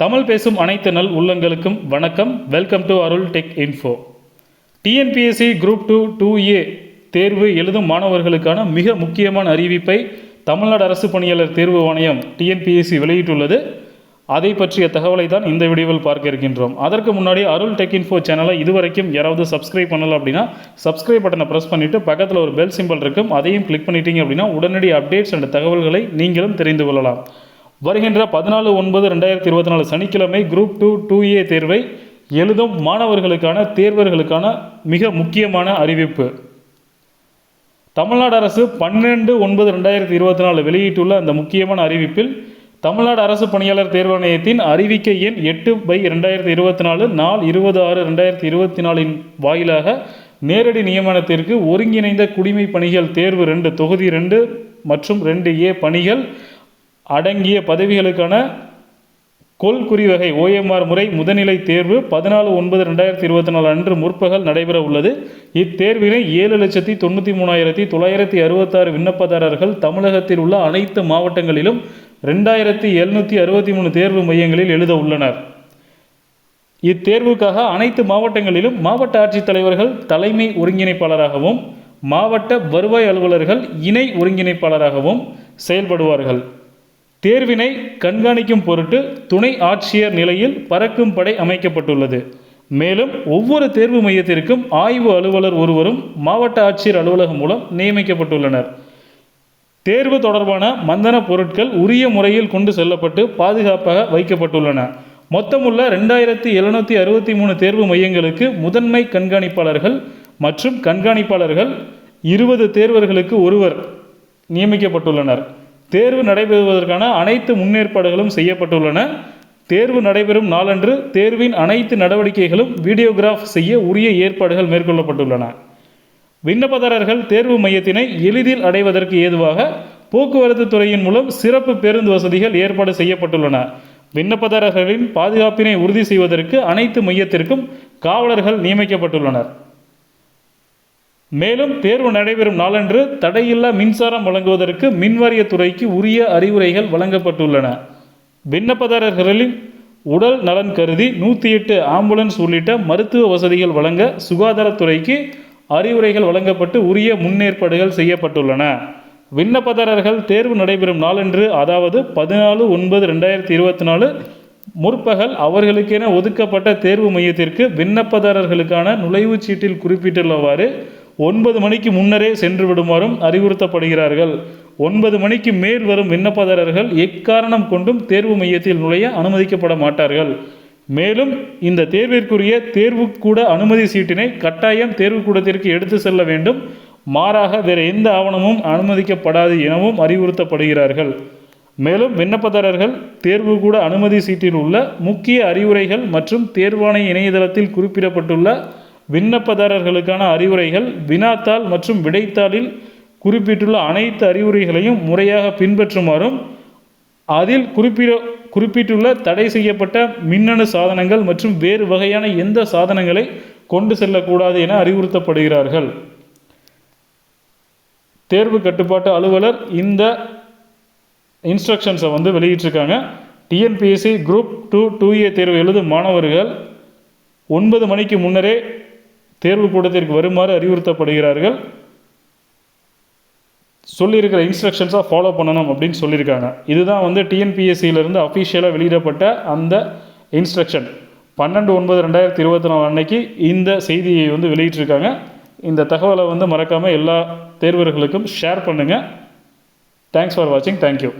தமிழ் பேசும் அனைத்து நல் உள்ளங்களுக்கும் வணக்கம். Welcome to Arul tech info TNPSC group two two A தேர்வு எழுதும் மாணவர்களுக்கான மிக முக்கியமான அறிவிப்பை தமிழ்நாடு அரசு பணியாளர் தேர்வு ஆணையம் டிஎன்பிஎஸ்சி வெளியிட்டுள்ளது. அதை பற்றிய தகவலை தான் இந்த வீடியோவில் பார்க்க இருக்கின்றோம். அதற்கு முன்னாடி அருள் டெக் இன்ஃபோ சேனலை இதுவரைக்கும் யாராவது சப்ஸ்கிரைப் பண்ணலை அப்படின்னா சப்ஸ்கிரைப் பட்டனை ப்ரெஸ் பண்ணிவிட்டு பக்கத்தில் ஒரு பெல் சிம்பிள் இருக்கும். அதையும் கிளிக் பண்ணிட்டீங்க அப்படின்னா உடனடி அப்டேட்ஸ் அண்ட் தகவல்களை நீங்களும் தெரிந்து கொள்ளலாம். வருகின்ற பதினாலு ஒன்பது ரெண்டாயிரத்தி இருபத்தி நாலு சனிக்கிழமை குரூப் டூ டூ ஏ தேர்வை எழுதும் மாணவர்களுக்கான தேர்வர்களுக்கான மிக முக்கியமான அறிவிப்பு. தமிழ்நாடு அரசு பன்னெண்டு ஒன்பது ரெண்டாயிரத்தி இருபத்தி நாலு வெளியிட்டுள்ள அந்த முக்கியமான அறிவிப்பில் தமிழ்நாடு அரசு பணியாளர் தேர்வாணையத்தின் அறிவிக்கை எண் எட்டு பை ரெண்டாயிரத்தி இருபத்தி நாலு நாள் இருபது ஆறு ரெண்டாயிரத்தி இருபத்தி நாலின் வாயிலாக நேரடி நியமனத்திற்கு ஒருங்கிணைந்த குடிமை பணிகள் தேர்வு ரெண்டு தொகுதி ரெண்டு மற்றும் ரெண்டு ஏ பணிகள் அடங்கிய பதவிகளுக்கான கொள்குறி வகை ஓஎம்ஆர் முறை முதநிலை தேர்வு பதினாலு ஒன்பது ரெண்டாயிரத்தி இருபத்தி நாலு அன்று முற்பகல் நடைபெற உள்ளது. இத்தேர்வினை ஏழு லட்சத்தி தொண்ணூற்றி மூணாயிரத்தி தொள்ளாயிரத்தி அறுபத்தாறு விண்ணப்பதாரர்கள் தமிழகத்தில் உள்ள அனைத்து மாவட்டங்களிலும் ரெண்டாயிரத்தி எழுநூற்றி அறுபத்தி மூணு தேர்வு மையங்களில் எழுத உள்ளனர். இத்தேர்வுக்காக அனைத்து மாவட்டங்களிலும் மாவட்ட ஆட்சித்தலைவர்கள் தலைமை ஒருங்கிணைப்பாளராகவும் மாவட்ட வருவாய் அலுவலர்கள் இணை ஒருங்கிணைப்பாளராகவும் செயல்படுவார்கள். தேர்வினை கண்காணிக்கும் பொருட்டு துணை ஆட்சியர் நிலையில் பறக்கும் படை அமைக்கப்பட்டுள்ளது. மேலும் ஒவ்வொரு தேர்வு மையத்திற்கும் ஆய்வு அலுவலர் ஒருவரும் மாவட்ட ஆட்சியர் அலுவலகம் மூலம் நியமிக்கப்பட்டுள்ளனர். தேர்வு தொடர்பான மந்தன பொருட்கள் உரிய முறையில் கொண்டு செல்லப்பட்டு பாதுகாப்பாக வைக்கப்பட்டுள்ளன. மொத்தமுள்ள ரெண்டாயிரத்தி எழுநூற்றி அறுபத்தி மூணு தேர்வு மையங்களுக்கு முதன்மை கண்காணிப்பாளர்கள் மற்றும் கண்காணிப்பாளர்கள் இருபது தேர்வர்களுக்கு ஒருவர் நியமிக்கப்பட்டுள்ளனர். தேர்வு நடைபெறுவதற்கான அனைத்து முன்னேற்பாடுகளும் செய்யப்பட்டுள்ளன. தேர்வு நடைபெறும் நாளன்று தேர்வின் அனைத்து நடவடிக்கைகளும் வீடியோகிராஃப் செய்ய உரிய ஏற்பாடுகள் மேற்கொள்ளப்பட்டுள்ளன. விண்ணப்பதாரர்கள் தேர்வு மையத்தினை எளிதில் அடைவதற்கு ஏதுவாக போக்குவரத்து துறையின் மூலம் சிறப்பு பேருந்து வசதிகள் ஏற்பாடு செய்யப்பட்டுள்ளன. விண்ணப்பதாரர்களின் பாதுகாப்பினை உறுதி செய்வதற்கு அனைத்து மையத்திற்கும் காவலர்கள் நியமிக்கப்பட்டுள்ளனர். மேலும் தேர்வு நடைபெறும் நாளன்று தடையில்லா மின்சாரம் வழங்குவதற்கு மின்வாரியத்துறைக்கு உரிய அறிவுரைகள் வழங்கப்பட்டுள்ளன. விண்ணப்பதாரர்களின் உடல் நலன் கருதி நூற்றி எட்டு ஆம்புலன்ஸ் உள்ளிட்ட மருத்துவ வசதிகள் வழங்க சுகாதாரத்துறைக்கு அறிவுரைகள் வழங்கப்பட்டு உரிய முன்னேற்பாடுகள் செய்யப்பட்டுள்ளன. விண்ணப்பதாரர்கள் தேர்வு நடைபெறும் நாளன்று அதாவது பதினாலு ஒன்பது ரெண்டாயிரத்தி இருபத்தி நாலு முற்பகல் அவர்களுக்கென ஒதுக்கப்பட்ட தேர்வு மையத்திற்கு விண்ணப்பதாரர்களுக்கான நுழைவுச் சீட்டில் குறிப்பிட்டுள்ளவாறு ஒன்பது மணிக்கு முன்னரே சென்று விடுமாறும் அறிவுறுத்தப்படுகிறார்கள். ஒன்பது மணிக்கு மேல் வரும் விண்ணப்பதாரர்கள் எக்காரணம் கொண்டும் தேர்வு மையத்தில் நுழைய அனுமதிக்கப்பட மாட்டார்கள். மேலும் இந்த தேர்விற்குரிய தேர்வுக்கூட அனுமதி சீட்டினை கட்டாயம் தேர்வுக்கூடத்திற்கு எடுத்து செல்ல வேண்டும். மாறாக வேறு எந்த ஆவணமும் அனுமதிக்கப்படாது எனவும் அறிவுறுத்தப்படுகிறார்கள். மேலும் விண்ணப்பதாரர்கள் தேர்வு கூட அனுமதி சீட்டில் உள்ள முக்கிய அறிவுரைகள் மற்றும் தேர்வாணைய இணையதளத்தில் குறிப்பிடப்பட்டுள்ள விண்ணப்பதாரர்களுக்கான அறிவுரைகள் வினாத்தாள் மற்றும் விடைத்தாளில் குறிப்பிட்டுள்ள அனைத்து அறிவுரைகளையும் முறையாக பின்பற்றுமாறும் அதில் குறிப்பிட குறிப்பிட்டுள்ள தடை செய்யப்பட்ட மின்னணு சாதனங்கள் மற்றும் வேறு வகையான எந்த சாதனங்களை கொண்டு செல்லக்கூடாது என அறிவுறுத்தப்படுகிறார்கள். தேர்வு கட்டுப்பாட்டு அலுவலர் இந்த இன்ஸ்ட்ரக்ஷன்ஸை வந்து வெளியிட்டிருக்காங்க. TNPSC group two two A தேர்வு எழுதும் மாணவர்கள் ஒன்பது மணிக்கு முன்னரே தேர்வு கூடத்திற்கு வருமாறு அறிவுறுத்தப்படுகிறார்கள். சொல்லியிருக்கிற இன்ஸ்ட்ரக்ஷன்ஸாக ஃபாலோ பண்ணணும் அப்படின்னு சொல்லியிருக்காங்க. இதுதான் வந்து டிஎன்பிஎஸ்சியிலேருந்து அஃபிஷியலாக வெளியிடப்பட்ட அந்த இன்ஸ்ட்ரக்ஷன் பன்னெண்டு ஒன்பது ரெண்டாயிரத்தி இருபத்தி நாலு அன்னைக்கு இந்த செய்தியை வந்து வெளியிட்டிருக்காங்க. இந்த தகவலை வந்து மறக்காமல் எல்லா தேர்வர்களுக்கும் ஷேர் பண்ணுங்கள் தேங்க்ஸ் ஃபார் வாட்சிங் தேங்க்யூ